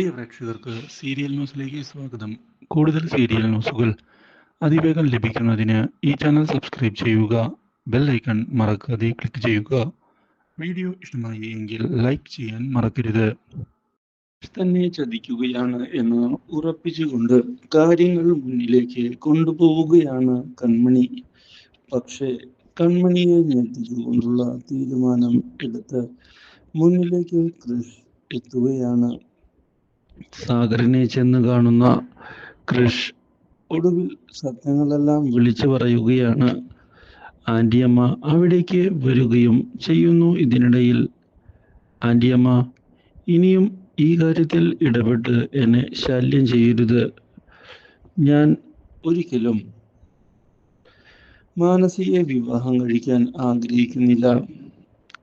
പ്രിയ പ്രേക്ഷകർക്ക് സീരിയൽ ന്യൂസിലേക്ക് സ്വാഗതം. കൂടുതൽ സീരിയൽ ന്യൂസുകൾ അതിവേഗം ലഭിക്കുന്നതിന് ഈ ചാനൽ സബ്സ്ക്രൈബ് ചെയ്യുക ബെൽ ഐക്കൺ മറക്കാതെ ക്ലിക്ക് ചെയ്യുക. വീഡിയോ ഇഷ്ടമായി എങ്കിൽ ലൈക്ക് ചെയ്യാൻ മറക്കരുത്. തന്നെ ചതിക്കുകയാണ് എന്ന് ഉറപ്പിച്ചുകൊണ്ട് കാര്യങ്ങൾ മുന്നിലേക്ക് കൊണ്ടുപോവുകയാണ് കൺമണി. പക്ഷേ കൺമണിയെ ഞെട്ടിച്ചുകൊണ്ടുള്ള തീരുമാനം എടുത്ത് മുന്നിലേക്ക് എത്തുകയാണ്. സാഗറിനെ ചെന്ന് കാണുന്ന കൃഷ് ഒടുവിൽ സത്യങ്ങളെല്ലാം വിളിച്ചു പറയുകയാണ്. ആന്റിയമ്മ അവിടേക്ക് വരികയും ചെയ്യുന്നു. ഇതിനിടയിൽ ആന്റിയമ്മ ഇനിയും ഈ കാര്യത്തിൽ ഇടപെട്ട് എന്നെ ശല്യം ചെയ്യരുത്. ഞാൻ ഒരിക്കലും മാനസിയെ വിവാഹം കഴിക്കാൻ ആഗ്രഹിക്കുന്നില്ല.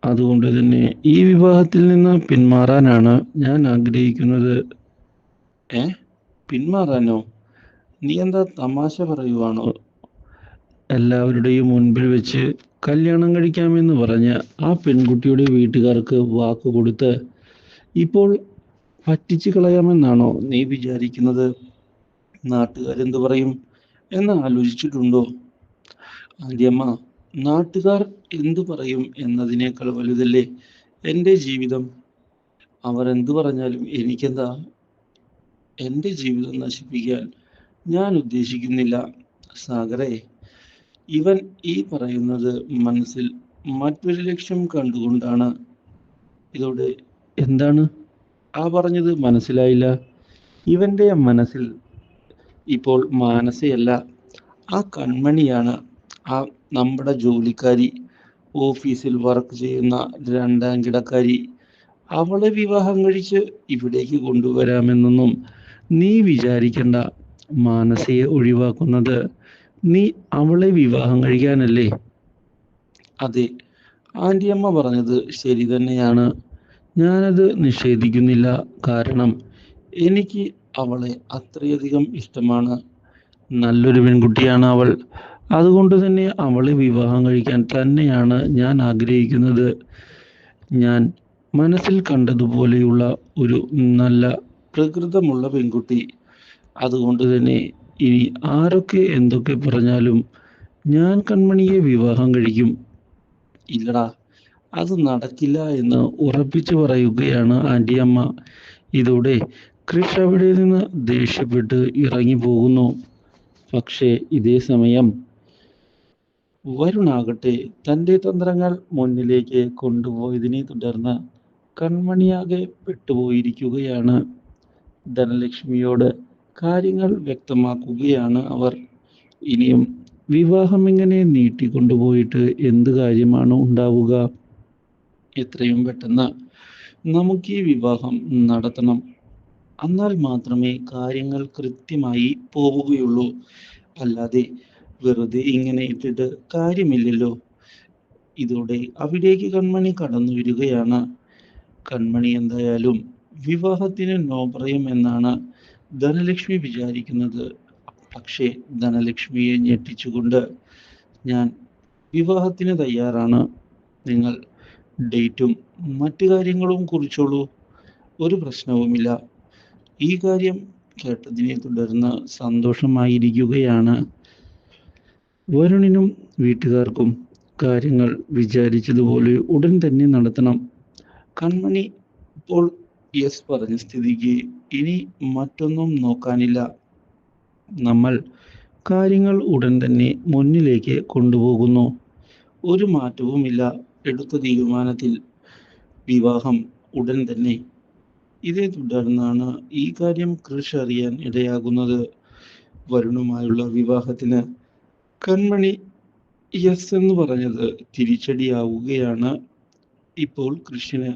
അതുകൊണ്ട് തന്നെ ഈ വിവാഹത്തിൽ നിന്ന് പിന്മാറാനാണ് ഞാൻ ആഗ്രഹിക്കുന്നത്. ഏ? പിന്മാറാനോ? നീ എന്താ തമാശ പറയുവാണോ? എല്ലാവരുടെയും മുൻപിൽ വെച്ച് കല്യാണം കഴിക്കാമെന്ന് പറഞ്ഞ ആ പെൺകുട്ടിയുടെ വീട്ടുകാർക്ക് വാക്ക് കൊടുത്ത് ഇപ്പോൾ പറ്റിച്ചു കളയാമെന്നാണോ നീ വിചാരിക്കുന്നത്? നാട്ടുകാരെന്തു പറയും? എന്ന് ആലോചിച്ചിട്ടുണ്ടോ? ആദ്യമ്മ നാട്ടുകാർ എന്തു പറയും എന്നതിനേക്കാൾ വലുതല്ലേ എന്റെ ജീവിതം? അവർ എന്തു പറഞ്ഞാലും എനിക്കെന്താ എന്റെ ജീവിതം നശിപ്പിക്കാൻ ഞാൻ ഉദ്ദേശിക്കുന്നില്ല. സാഗറെ ഇവൻ ഈ പറയുന്നത് മനസ്സിൽ മറ്റൊരു ലക്ഷ്യം കണ്ടുകൊണ്ടാണ്. ഇതോടെ എന്താണ്? ആ പറഞ്ഞത് മനസ്സിലായില്ല. ഇവന്റെ മനസ്സിൽ ഇപ്പോൾ മാനസയല്ല ആ കൺമണിയാണ്. ആ നമ്മുടെ ജോലിക്കാരി ഓഫീസിൽ വർക്ക് ചെയ്യുന്ന രണ്ടാം കിടക്കാരി. അവളെ വിവാഹം കഴിച്ച് ഇവിടേക്ക് കൊണ്ടുവരാമെന്നൊന്നും നീ വിചാരിക്കണ്ട മാനസയെ ഒഴിവാക്കുന്നത്. നീ അവളെ വിവാഹം കഴിക്കാനല്ലേ? അതെ. ആന്റിയമ്മ പറഞ്ഞത് ശരി തന്നെയാണ്. ഞാനത് നിഷേധിക്കുന്നില്ല. കാരണം എനിക്ക് അവളെ അത്രയധികം ഇഷ്ടമാണ്. നല്ലൊരു പെൺകുട്ടിയാണ് അവൾ. അതുകൊണ്ട് തന്നെ അവളെ വിവാഹം കഴിക്കാൻ തന്നെയാണ് ഞാൻ ആഗ്രഹിക്കുന്നത്. ഞാൻ മനസ്സിൽ കണ്ടതുപോലെയുള്ള ഒരു നല്ല പ്രകൃതമുള്ള പെൺകുട്ടി. അതുകൊണ്ട് തന്നെ ഇനി ആരൊക്കെ എന്തൊക്കെ പറഞ്ഞാലും ഞാൻ കൺമണിയെ വിവാഹം കഴിക്കും. ഇല്ലടാ അത് നടക്കില്ല എന്ന് ഉറപ്പിച്ചു പറയുകയാണ് ആന്റിയമ്മ ഇതോടെ കൃഷ് അവിടെ നിന്ന് ദേഷ്യപ്പെട്ട് ഇറങ്ങി പോകുന്നു പക്ഷേ ഇതേ സമയം വരുണാകട്ടെ തന്റെ തന്ത്രങ്ങൾ മുന്നിലേക്ക് കൊണ്ടുപോയതിനെ തുടർന്ന് കൺമണിയാകെ പെട്ടുപോയിരിക്കുകയാണ്. ധനലക്ഷ്മിയോട് കാര്യങ്ങൾ വ്യക്തമാക്കുകയാണ് അവർ. ഇനിയും വിവാഹം ഇങ്ങനെ നീട്ടിക്കൊണ്ടുപോയിട്ട് എന്ത് കാര്യമാണ് ഉണ്ടാവുക? എത്രയും പെട്ടെന്ന് നമുക്ക് ഈ വിവാഹം നടത്തണം. എന്നാൽ മാത്രമേ കാര്യങ്ങൾ കൃത്യമായി പോവുകയുള്ളൂ. അല്ലാതെ വെറുതെ ഇങ്ങനെ ഇട്ടിട്ട് കാര്യമില്ലല്ലോ. ഇതോടെ അവിടേക്ക് കൺമണി കടന്നു വരികയാണ് കൺമണി എന്തായാലും വിവാഹത്തിന് നോ പറയും എന്നാണ് ധനലക്ഷ്മി വിചാരിക്കുന്നത്. പക്ഷേ ധനലക്ഷ്മിയെ ഞെട്ടിച്ചുകൊണ്ട് ഞാൻ വിവാഹത്തിന് തയ്യാറാണ്. നിങ്ങൾ ഡേറ്റും മറ്റു കാര്യങ്ങളും കുറിച്ചോളൂ. ഒരു പ്രശ്നവുമില്ല. ഈ കാര്യം കേട്ടതിനെ തുടർന്ന് സന്തോഷമായിരിക്കുകയാണ്. വരുണിനും വീട്ടുകാർക്കും കാര്യങ്ങൾ വിചാരിച്ചതുപോലെ ഉടൻ തന്നെ നടത്തണം. കൺമണി ഇപ്പോൾ യെസ് പറഞ്ഞ സ്ഥിതിക്ക് ഇനി മറ്റൊന്നും നോക്കാനില്ല. നമ്മൾ കാര്യങ്ങൾ ഉടൻ തന്നെ മുന്നിലേക്ക് കൊണ്ടുപോകുന്നു. ഒരു മാറ്റവുമില്ല. എടുത്ത തീരുമാനത്തിൽ വിവാഹം ഉടൻ തന്നെ. ഇതേ തുടർന്നാണ് ഈ കാര്യം കൃഷ് അറിയാൻ ഇടയാകുന്നത്. വരുണുമായുള്ള വിവാഹത്തിന് കൺമണി യെസ് എന്ന് പറഞ്ഞത് തിരിച്ചടിയാവുകയാണ്. ഇപ്പോൾ കൃഷിന്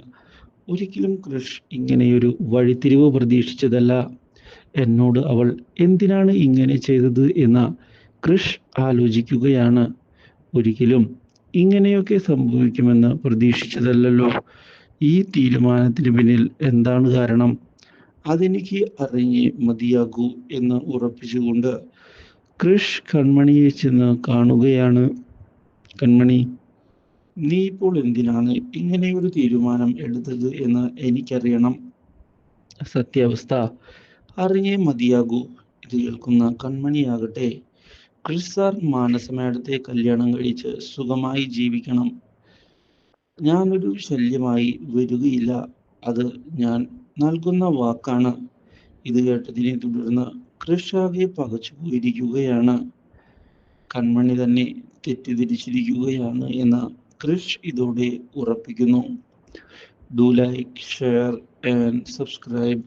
ഒരിക്കലും കൃഷ് ഇങ്ങനെയൊരു വഴിത്തിരിവ് പ്രതീക്ഷിച്ചതല്ല. എന്നോട് അവൾ എന്തിനാണ് ഇങ്ങനെ ചെയ്തത്? എന്ന കൃഷ് ആലോചിക്കുകയാണ്. ഒരിക്കലും ഇങ്ങനെയൊക്കെ സംഭവിക്കുമെന്ന് പ്രതീക്ഷിച്ചതല്ലല്ലോ. ഈ തീരുമാനത്തിന് പിന്നിൽ എന്താണ് കാരണം? അതെനിക്ക് അറിഞ്ഞേ മതിയാകൂ എന്ന് ഉറപ്പിച്ചുകൊണ്ട് കൃഷ് കൺമണിയെ ചെന്ന് കാണുകയാണ്. കൺമണി നീ ഇപ്പോൾ എന്തിനാണ് ഇങ്ങനെ ഒരു തീരുമാനം എടുത്തത് എന്ന് എനിക്കറിയണം. സത്യാവസ്ഥ. അറിഞ്ഞേ മതിയാകൂ. ഇത് കേൾക്കുന്ന കൺമണിയാകട്ടെ. ക്രിസ് സാർ മാനസ മേഡത്തെ കല്യാണം കഴിച്ച് സുഖമായി ജീവിക്കണം. ഞാനൊരു ശല്യമായി വരികയില്ല. അത് ഞാൻ നൽകുന്ന വാക്കാണ്. ഇത് കേട്ടതിനെ തുടർന്ന് കൃഷാകെ പകച്ചു പോയിരിക്കുകയാണ്. കൺമണി തന്നെ തെറ്റിദ്ധരിച്ചിരിക്കുകയാണ് എന്ന് ക്രിഷ് ഇതോടെ ഉറപ്പിക്കുന്നു. Do like share and subscribe